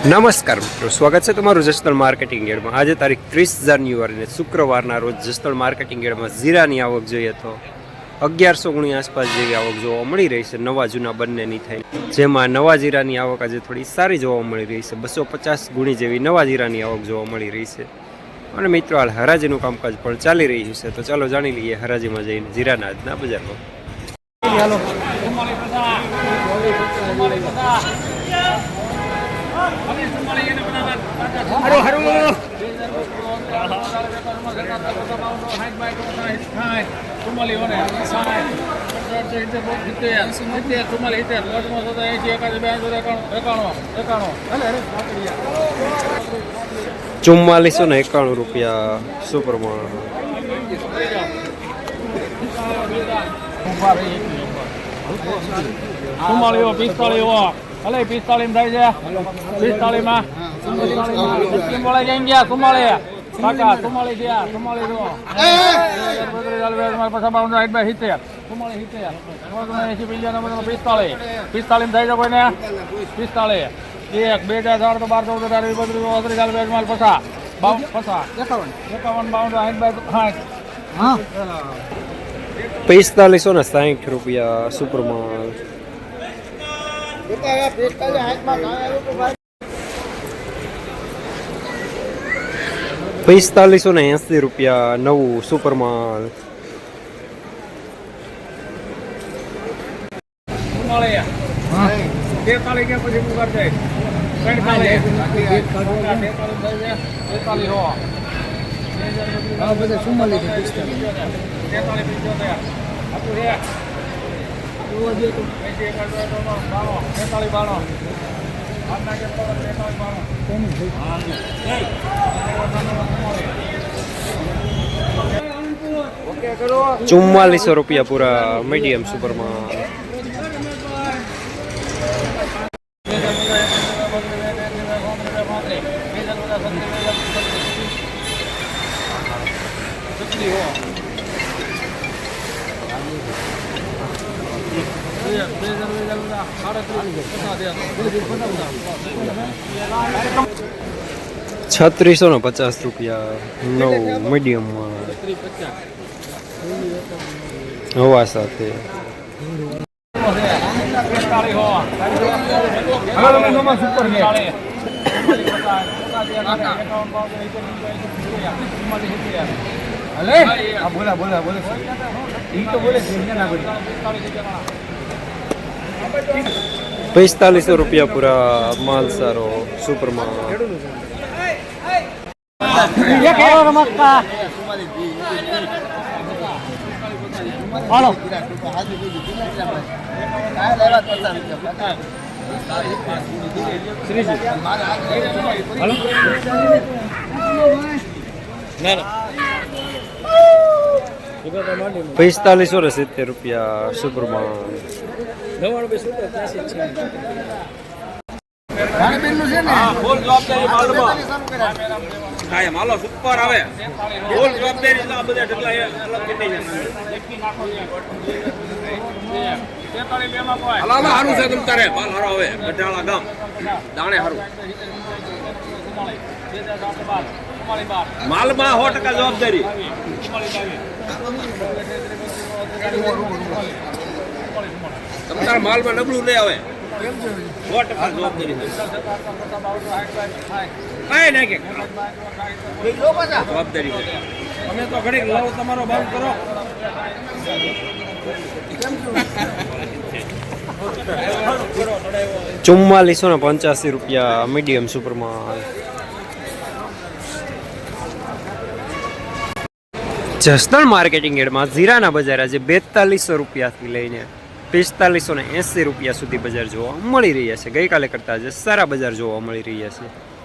નમસ્કાર મિત્રો, સ્વાગત છે તમારું જસદણ માર્કેટિંગ યાર્ડમાં આજે તારીખ ત્રીસ જાન્યુઆરીને શુક્રવારના રોજ જસદણ માર્કેટિંગ યાર્ડમાં જીરાની આવક જોઈએ તો અગિયારસો ગુણી આસપાસ જેવી આવક જોવા મળી રહી છે. નવા જૂના બંનેની થઈ જેમાં નવા જીરાની આવક આજે થોડી સારી જોવા મળી રહી છે. બસો પચાસ ગુણી જેવી નવા જીરાની આવક જોવા મળી રહી છે. અને મિત્રો, હાલ હરાજીનું કામકાજ પણ ચાલી રહ્યું છે. તો ચાલો જાણી લઈએ હરાજીમાં જઈને જીરાના આજના બજારમાં. ચુમ્માલીસો ને એકાણું રૂપિયા સુપરમાં ચુમ્માળીઓ પિસ્તાળીઓ ભલે પિસ્તાળીમાં થાય છે. પિસ્તાળીમાં સિક્કિમ વાળા જઈ ગયા ચુમ્માળી કાકા ચુમ્માળી ગયા સુમાળી જો પાછા બાવન સાઈડ બાય સિત્તેર. ચુમ્માળી સિત્તેર. એસી પંચાણું પિસ્તાળીસ. પિસ્તાળીમાં થાય છે કોઈને? પિસ્તાળીસ. એક બે હજાર ચાર તો બાર ચૌદ અઢાર વીસ બત્રીસ ચાલીસ બેસમાલ પછા. બાવન પછા. એકાવન. એકાવન બાવન બાય સાઠ પિસ્તાલીસો ને સાહીઠ રૂપિયા સુપરમાં પિસ્તાલીસો ને એસી રૂપિયા નવું સુપરમાલ. બધા ચુમ્માલીસ છે તેતાલીસ પંચોતેર હતું છે એંસી એકાદ બે ત્રણ બાણું તેતાલીસ બાણું આઠના કે તેતાલીસ બાણું ઓકે કરો ચુમ્માલીસો રૂપિયા પૂરા મીડિયમ સુપરમાં છત્રીસો ને પચાસ રૂપિયા નવ મીડિયમમાં હવા સાથે. બોલા બોલા, બોલે ઈ તો બોલે ના પિસ્તાલીસો રૂપિયા પૂરા માલ સારો સુપરમાં હાલો પિસ્તાલીસો ને સિત્તેર રૂપિયા સુપરમાં ભાણબેનનું છે ને? ફૂલ જવાબદારી માલમાં. કાયમ હાલો સુપર આવે. ફૂલ જવાબદારી છે આ બધા ઢગલા એ અલગ કેટલી છે. હાલો હારું છે તમ તારે. માલ હારો આવે. ગઢાળા ગામ. દાણે હારું. માલમાં સો ટકા જવાબદારી તમ તારા માલમાં નબળું નહીં આવે. સો ટકા જવાબદારી છે કાંઈ નહીં કે. જવાબદારી છે. તો ઘડીક લવ તમારો બંધ કરો. ચુમ્માલીસો ને પંચ્યાસી રૂપિયા મીડિયમ સુપરમાં જસદણ માર્કેટિંગ એડમાં જીરાના બજાર આજે બેતાલીસો રૂપિયાથી લઈને પિસ્તાલીસો ને એંસી રૂપિયા સુધી બજાર જોવા મળી રહ્યા છે. ગઈકાલે કરતાં આજે સારા બજાર જોવા મળી રહ્યા છે.